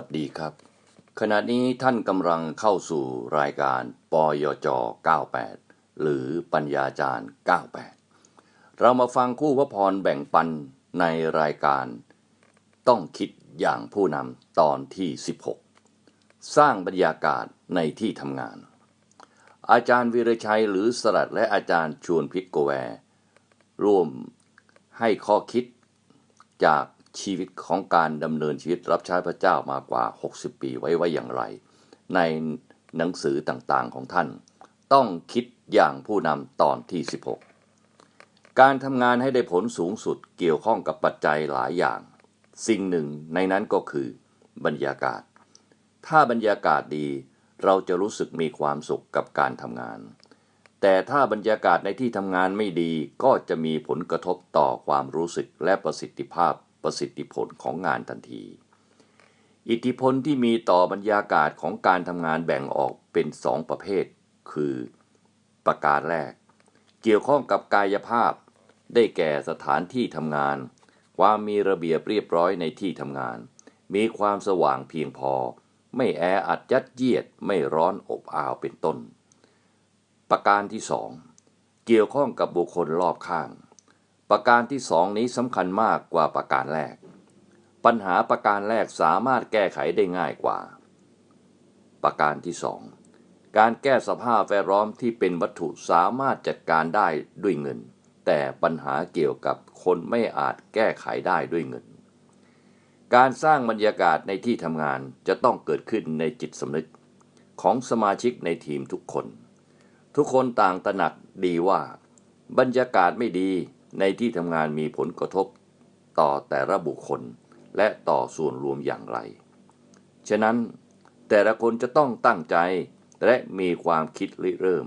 วัสดีครับ ขณะนี้ท่านกำลังเข้าสู่รายการปยจ 98 หรือปัญญาจารย์ 98 เรามาฟังคู่พระพรแบ่งปันในรายการ ต้องคิดอย่างผู้นำตอนที่ 16 สร้างบรรยากาศในที่ทำงาน อาจารย์วีรชัยหรือสลัดและอาจารย์ชวนพิกโกแวร์ร่วมให้ข้อคิดจาก ชีวิตของการดำเนินชีวิตรับใช้พระเจ้ามากว่า 60 ปีไว้ไว้อย่างไร ในหนังสือต่างๆของท่าน ต้องคิดอย่างผู้นำตอนที่ 16 การทำงานให้ได้ผลสูงสุดเกี่ยวข้องกับปัจจัยหลายอย่าง สิ่งหนึ่งในนั้นก็คือบรรยากาศ ถ้าบรรยากาศดีเราจะรู้สึกมีความสุขกับการทำงาน แต่ถ้าบรรยากาศในที่ทำงานไม่ดีก็จะมีผลกระทบต่อความรู้สึกและประสิทธิภาพ ประสิทธิผลของงานทันที อิทธิพลที่มีต่อบรรยากาศของการทำงานแบ่งออกเป็นสองประเภท คือประการแรก เกี่ยวข้องกับกายภาพ ได้แก่สถานที่ทำงาน ความมีระเบียบเรียบร้อยในที่ทำงาน มีความสว่างเพียงพอ ไม่แออัดยัดเยียดไม่ร้อนอบอ้าวเป็นต้น ประการที่สองเกี่ยวข้องกับบุคคลรอบข้าง ประการที่สองนี้สำคัญมากกว่าประการแรก ปัญหาประการแรกสามารถแก้ไขได้ง่ายกว่า ประการที่สองการแก้สภาพแวดล้อมที่เป็นวัตถุสามารถจัดการได้ด้วยเงิน แต่ปัญหาเกี่ยวกับคนไม่อาจแก้ไขได้ด้วยเงิน การสร้างบรรยากาศในที่ทำงานจะต้องเกิดขึ้นในจิตสำนึกของสมาชิกในทีมทุกคน ทุกคนต่างตระหนักดีว่า บรรยากาศไม่ดี ในที่ทำงานมีผลกระทบต่อแต่ละบุคคลและต่อส่วนรวมอย่างไร ฉะนั้นแต่ละคนจะต้องตั้งใจและมีความคิดริเริ่ม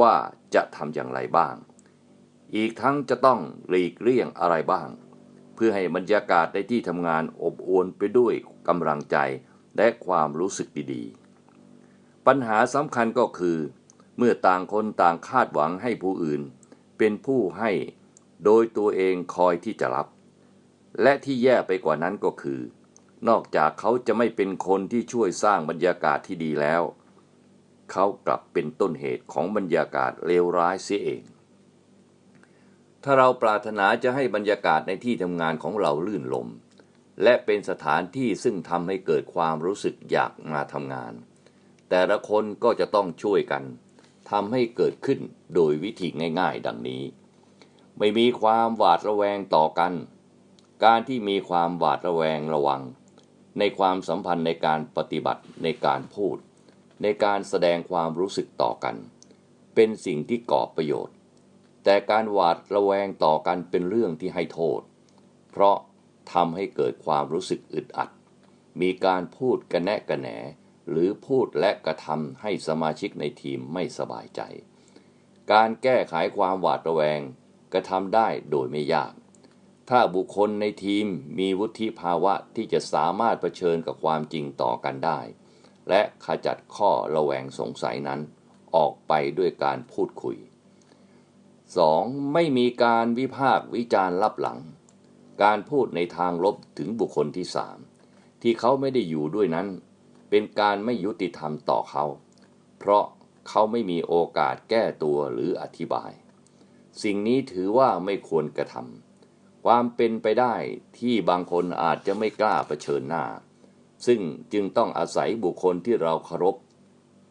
ว่าจะทำอย่างไรบ้าง อีกทั้งจะต้องหลีกเลี่ยงอะไรบ้าง เพื่อให้บรรยากาศในที่ทำงานอบอวลไปด้วยกำลังใจและความรู้สึกดีๆ ปัญหาสำคัญก็คือ เมื่อต่างคนต่างคาดหวังให้ผู้อื่น เป็นผู้ให้ โดยตัวเองคอยที่จะรับ และที่แย่ไปกว่านั้นก็คือ นอกจากเขาจะไม่เป็นคนที่ช่วยสร้างบรรยากาศที่ดีแล้ว เขากลับเป็นต้นเหตุของบรรยากาศเลวร้ายเสียเอง ถ้าเราปรารถนาจะให้บรรยากาศในที่ทำงานของเราลื่นลม และเป็นสถานที่ซึ่งทำให้เกิดความรู้สึกอยากมาทำงาน แต่ละคนก็จะต้องช่วยกันทำให้เกิดขึ้นโดยวิธีง่าย ๆ ดังนี้ ไม่มีความหวาดระแวงต่อกัน การที่มีความหวาดระแวงระวัง ในความสัมพันธ์ในการปฏิบัติในการพูด ในการแสดงความรู้สึกต่อกัน เป็นสิ่งที่ก่อประโยชน์ แต่การหวาดระแวงต่อกันเป็นเรื่องที่ให้โทษ เพราะทำให้เกิดความรู้สึกอึดอัด มีการพูดกระแนะกระแหนหรือพูดและกระทำให้สมาชิกในทีมไม่สบายใจ การแก้ไขความหวาดระแวง กระทำได้โดยไม่ยาก ถ้าบุคคลในทีมมีวุฒิภาวะที่จะสามารถเผชิญกับความจริงต่อกันได้ และขจัดข้อระแวงสงสัยนั้น ออกไปด้วยการพูดคุย 2. ไม่มีการวิพากษ์วิจารณ์ลับหลัง การพูดในทางลบถึงบุคคลที่สามที่เขาไม่ได้อยู่ด้วยนั้น เป็นการไม่ยุติธรรมต่อเขา เพราะเขาไม่มีโอกาสแก้ตัวหรืออธิบาย สิ่งนี้ถือว่าไม่ควรกระทำความเป็นไปได้ที่บางคนอาจจะไม่กล้าเผชิญหน้า ซึ่งจึงต้องอาศัยบุคคลที่เราเคารพ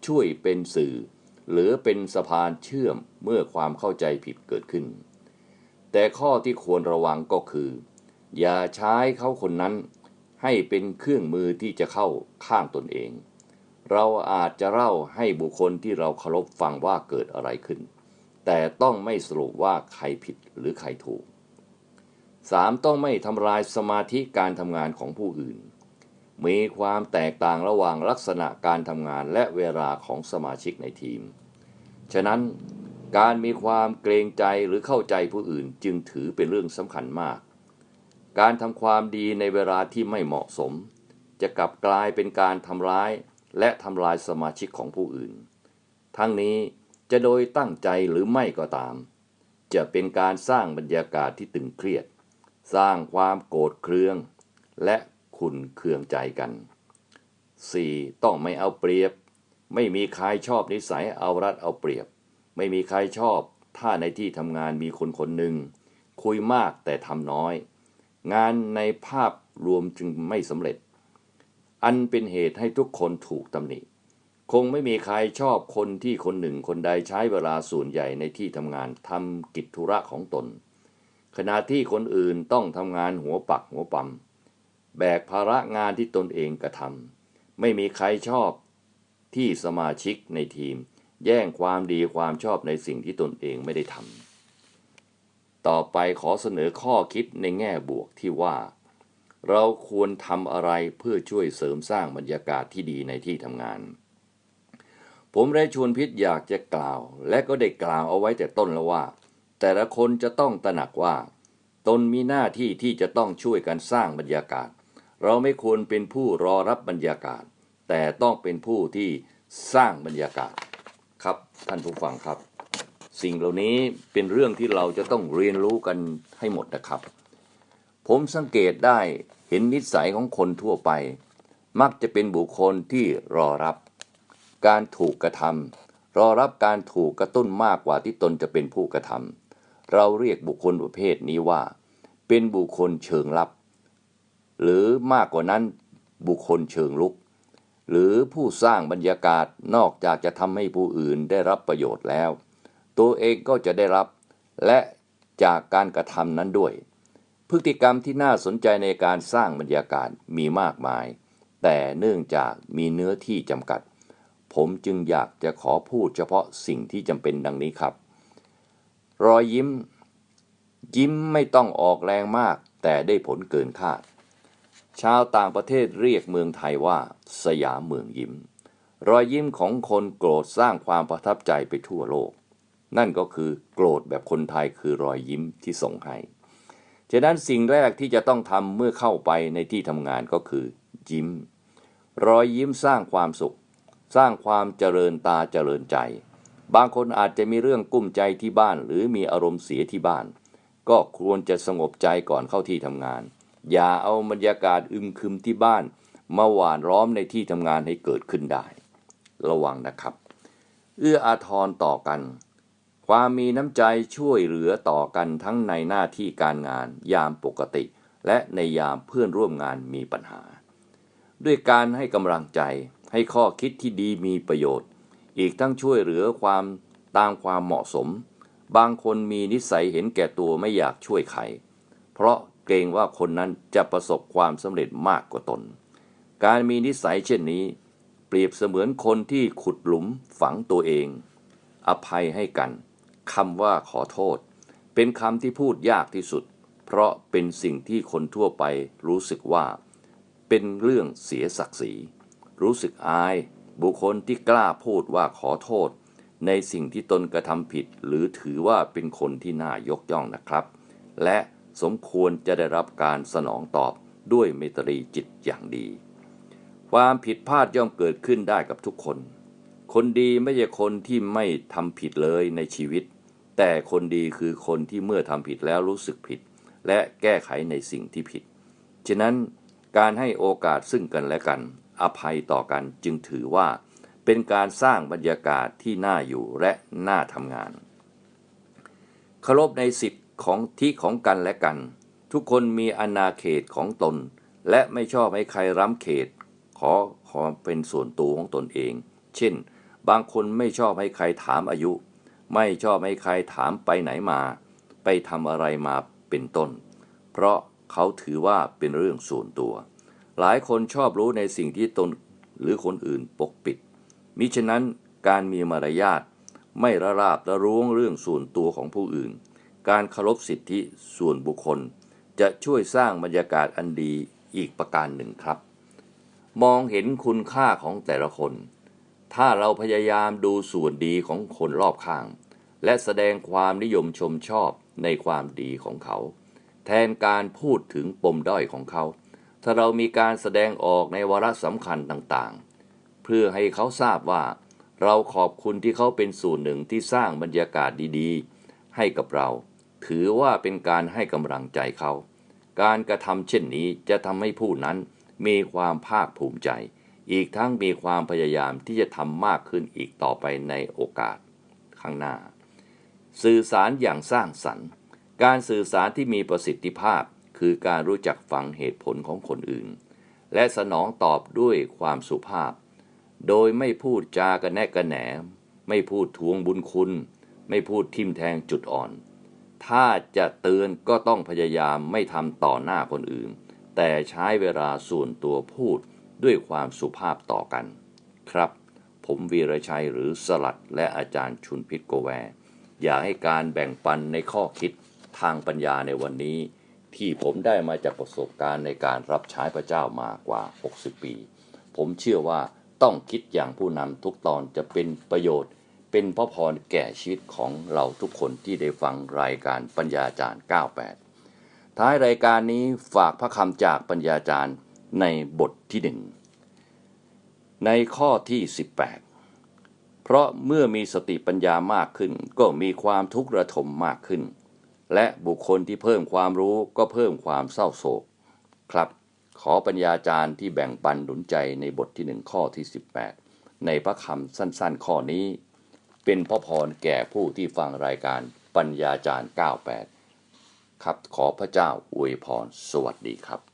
ช่วยเป็นสื่อ หรือเป็นสะพานเชื่อมเมื่อความเข้าใจผิดเกิดขึ้น แต่ข้อที่ควรระวังก็คือ อย่าใช้เขาคนนั้น ให้เป็นเครื่องมือที่จะเข้าข้างตนเอง เราอาจจะเล่าให้บุคคลที่เราเคารพฟังว่าเกิดอะไรขึ้น แต่ต้องไม่สรุปว่าใครผิดหรือใครถูก 3. ต้องไม่ทำลายสมาธิการทำงานของผู้อื่น มีความแตกต่างระหว่างลักษณะการทำงานและเวลาของสมาชิกในทีม ฉะนั้นการมีความเกรงใจหรือเข้าใจผู้อื่นจึงถือเป็นเรื่องสำคัญมาก การทำความดีในเวลาที่ไม่เหมาะสม จะกลับกลายเป็นการทำร้ายและทำลายสมาชิกของผู้อื่น ทั้งนี้ จะโดยตั้งใจหรือไม่ก็ตาม จะเป็นการสร้างบรรยากาศที่ตึงเครียด สร้างความโกรธเคือง และขุนเคืองใจกัน 4. ต้องไม่เอาเปรียบ ไม่มีใครชอบนิสัยเอารัดเอาเปรียบ ไม่มีใครชอบ ถ้าในที่ทำงานมีคนคนหนึ่ง คุยมากแต่ทำน้อย งานในภาพรวมจึงไม่สำเร็จ อันเป็นเหตุให้ทุกคนถูกตำหนิ คงไม่มีใครชอบคนที่คนหนึ่งคนใดใช้เวลาส่วนใหญ่ในที่ทำงานทำกิจธุระของตน ขณะที่คนอื่นต้องทำงานหัวปักหัวปั๊มแบกภาระงานที่ตนเองกระทำไม่มีใครชอบที่สมาชิกในทีม แย่งความดีความชอบในสิ่งที่ตนเองไม่ได้ทำต่อไปขอเสนอข้อคิดในแง่บวกที่ว่า เราควรทำอะไรเพื่อช่วยเสริมสร้างบรรยากาศที่ดีในที่ทำงาน ผมได้ชวนพิษอยากจะกล่าว และก็ได้กล่าวเอาไว้แต่ต้นแล้วว่า แต่ละคนจะต้องตระหนักว่า ตนมีหน้าที่ที่จะต้องช่วยกันสร้างบรรยากาศ เราไม่ควรเป็นผู้รอรับบรรยากาศ แต่ต้องเป็นผู้ที่สร้างบรรยากาศครับท่านผู้ฟังครับ สิ่งเหล่านี้เป็นเรื่องที่เราจะต้องเรียนรู้กันให้หมดนะครับ ผมสังเกตได้เห็นนิสัยของคนทั่วไป มักจะเป็นบุคคลที่รอรับ การถูกกระทำรอรับการถูกกระตุ้นมากกว่าที่ตนจะเป็นผู้กระทำเราเรียกบุคคลประเภทนี้ว่า เป็นบุคคลเชิงลับ หรือมากกว่านั้นบุคคลเชิงลุก หรือผู้สร้างบรรยากาศนอกจากจะทำให้ผู้อื่นได้รับประโยชน์แล้ว ตัวเองก็จะได้รับและจากการกระทำนั้นด้วย พฤติกรรมที่น่าสนใจในการสร้างบรรยากาศมีมากมาย แต่เนื่องจากมีเนื้อที่จำกัด ผมจึงอยากจะขอพูดเฉพาะสิ่งที่จำเป็นดังนี้ครับ รอยยิ้ม ยิ้มไม่ต้องออกแรงมาก แต่ได้ผลเกินคาด ชาวต่างประเทศเรียกเมืองไทยว่า สยามเมืองยิ้ม รอยยิ้มของคนโกรธสร้างความประทับใจไปทั่วโลก นั่นก็คือโกรธแบบคนไทยคือรอยยิ้มที่ส่งให้ฉะนั้นสิ่งแรกที่จะต้องทำเมื่อเข้าไปในที่ทำงานก็คือ ยิ้ม รอยยิ้มสร้างความสุข สร้างความเจริญตาเจริญใจ บางคนอาจจะมีเรื่องกุ้มใจที่บ้าน หรือมีอารมณ์เสียที่บ้าน ก็ควรจะสงบใจก่อนเข้าที่ทำงาน อย่าเอาบรรยากาศอึมครึมที่บ้าน มาหวานล้อมในที่ทำงานให้เกิดขึ้นได้ ระวังนะครับ เอื้ออาทรต่อกัน ความมีน้ำใจช่วยเหลือต่อกันทั้งในหน้าที่การงาน ยามปกติ และในยามเพื่อนร่วมงานมีปัญหา ด้วยการให้กำลังใจ ให้ข้อคิดที่ดีมีประโยชน์ อีกทั้งช่วยเหลือความตามความเหมาะสม บางคนมีนิสัยเห็นแก่ตัวไม่อยากช่วยใคร เพราะเกรงว่าคนนั้นจะประสบความสำเร็จมากกว่าตน การมีนิสัยเช่นนี้ เปรียบเสมือนคนที่ขุดหลุมฝังตัวเอง อภัยให้กันคำว่าขอโทษ เป็นคำที่พูดยากที่สุด เพราะเป็นสิ่งที่คนทั่วไปรู้สึกว่า เป็นเรื่องเสียศักดิ์ศรี รู้สึกอาย บุคคลที่กล้าพูดว่าขอโทษ ในสิ่งที่ตนกระทำผิด หรือถือว่าเป็นคนที่น่ายกย่องนะครับ และสมควรจะได้รับการสนองตอบด้วยเมตรีจิตอย่างดี ความผิดพลาดย่อมเกิดขึ้นได้กับทุกคน คนดีไม่ใช่คนที่ไม่ทำผิดเลยในชีวิต แต่คนดีคือคนที่เมื่อทำผิดแล้วรู้สึกผิด และแก้ไขในสิ่งที่ผิด ฉะนั้นการให้โอกาสซึ่งกันและกัน อภัยต่อกันจึงถือว่า เป็นการสร้างบรรยากาศที่น่าอยู่และน่าทำงานเคารพในสิทธิของที่ของกันและกัน ทุกคนมีอาณาเขตของตน และไม่ชอบให้ใครร้ำเขต ขอขอเป็นส่วนตัวของตนเอง เช่น บางคนไม่ชอบให้ใครถามอายุ ไม่ชอบให้ใครถามไปไหนมา ไปทำอะไรมาเป็นต้น เพราะเขาถือว่าเป็นเรื่องส่วนตัว หลายคนชอบรู้ในสิ่งที่ตนหรือคนอื่นปกปิด มิฉะนั้นการมีมารยาทไม่ระราบระร้วงเรื่องส่วนตัวของผู้อื่น การเคารพสิทธิส่วนบุคคล จะช่วยสร้างบรรยากาศอันดีอีกประการหนึ่งครับ มองเห็นคุณค่าของแต่ละคน ถ้าเราพยายามดูส่วนดีของคนรอบข้าง และแสดงความนิยมชมชอบในความดีของเขา แทนการพูดถึงปมด้อยของเขา ถ้าเรามีการแสดงออกในวาระสำคัญต่างๆ เพื่อให้เขาทราบว่า เราขอบคุณที่เขาเป็นส่วนหนึ่งที่สร้างบรรยากาศดีๆ ให้กับเรา ถือว่าเป็นการให้กำลังใจเขา การกระทำเช่นนี้จะทำให้ผู้นั้นมีความภาคภูมิใจ อีกทั้งมีความพยายามที่จะทำมากขึ้นอีกต่อไปในโอกาสข้างหน้า สื่อสารอย่างสร้างสรรค์ การสื่อสารที่มีประสิทธิภาพ คือการรู้จักฟังเหตุผลของคนอื่น และสนองตอบด้วยความสุภาพ โดยไม่พูดจากระแนะกระแหนไม่พูดทวงบุญคุณ ไม่พูดทิมแทงจุดอ่อน ถ้าจะเตือนก็ต้องพยายามไม่ทำต่อหน้าคนอื่น แต่ใช้เวลาส่วนตัวพูดด้วยความสุภาพต่อกัน ครับ ผมวีรชัยหรือสลัดและอาจารย์ชุนพิษโกแว อยากให้การแบ่งปันในข้อคิดทางปัญญาในวันนี้ ที่ผมได้มาจากประสบการณ์ในการรับใช้พระเจ้ามากว่า 60 ปี ผมเชื่อว่าต้องคิดอย่างผู้นำทุกตอนจะเป็นประโยชน์ เป็นพระพรแก่ชีวิตของเราทุกคนที่ได้ฟังรายการปัญญาจารย์ 98 ท้ายรายการนี้ฝากพระคำจากปัญญาจารย์ในบทที่หนึ่งในข้อที่ 18 เพราะเมื่อมีสติปัญญามากขึ้นก็มีความทุกข์ระทมมากขึ้น และบุคคลที่เพิ่มความรู้ก็เพิ่มความเศร้าโศก ครับ ขอปัญญาจารย์ที่แบ่งปันหนุนใจในบทที่หนึ่งข้อที่ 18 ในพระคำสั้นๆ ข้อนี้ เป็นพระพรแก่ผู้ที่ฟังรายการปัญญาจารย์ 98 ครับขอพระเจ้าอวยพรสวัสดีครับ